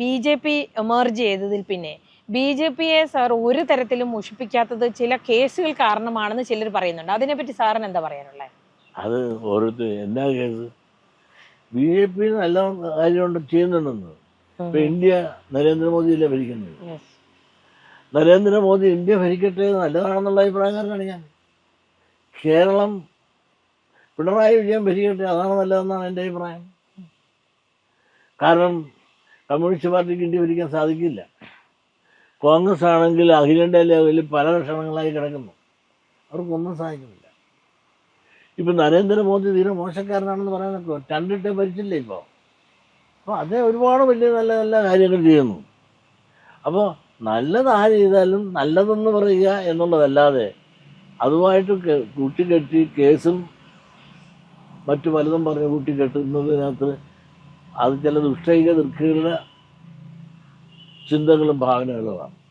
B J P emerge ചെയ്തതിൽ പിന്നെ B J പിയെ സാർ ഒരു തരത്തിലും മുഷിപ്പിക്കാത്തത് ചില കേസുകൾ കാരണമാണെന്ന് ചിലർ പറയുന്നുണ്ട്. അതിനെപ്പറ്റി സാറിന് എന്താ പറയാനുള്ളത് അത് ഓരോരുത്തർ എന്താ കേസ്? ബി ജെ പി നല്ല കാര്യമുണ്ട് ചെയ്യുന്നുണ്ടെന്ന്. ഇപ്പൊ ഇന്ത്യ നരേന്ദ്രമോദിയിലെ ഭരിക്കുന്നത്? നരേന്ദ്രമോദി ഇന്ത്യ ഭരിക്കട്ടെ നല്ലതാണെന്നുള്ള അഭിപ്രായക്കാരനാണ് ഞാൻ. കേരളം പിണറായി വിജയൻ ഭരിക്കട്ടെ അതാണ് നല്ലതെന്നാണ് എന്റെ അഭിപ്രായം. കാരണം കമ്മ്യൂണിസ്റ്റ് പാർട്ടിക്ക് ഇന്ത്യ ഭരിക്കാൻ സാധിക്കില്ല. കോൺഗ്രസ് ആണെങ്കിൽ അഖിലേന്ത്യാ ലെവലിൽ പല ലക്ഷണങ്ങളായി കിടക്കുന്നു. അവർക്കൊന്നും സാധിക്കുന്നില്ല. ഇപ്പം നരേന്ദ്രമോദി തീരെ മോശക്കാരനാണെന്ന് പറയാനൊക്കെ രണ്ടിട്ടേ ഭരിച്ചില്ല ഇപ്പോൾ അപ്പോൾ അതേ ഒരുപാട് വലിയ നല്ല നല്ല കാര്യങ്ങൾ ചെയ്യുന്നു. അപ്പോൾ നല്ലത് ആര് ചെയ്താലും നല്ലതെന്ന് പറയുക എന്നുള്ളതല്ലാതെ അതുമായിട്ട് കൂട്ടിക്കെട്ടി കേസും മറ്റു പലതും പറഞ്ഞ് കൂട്ടിക്കെട്ടുന്നതിനകത്ത് അത് ചില ദുഷ്ടൈക ദുഃഖികളുടെ ചിന്തകളും ഭാവനകളുമാണ്.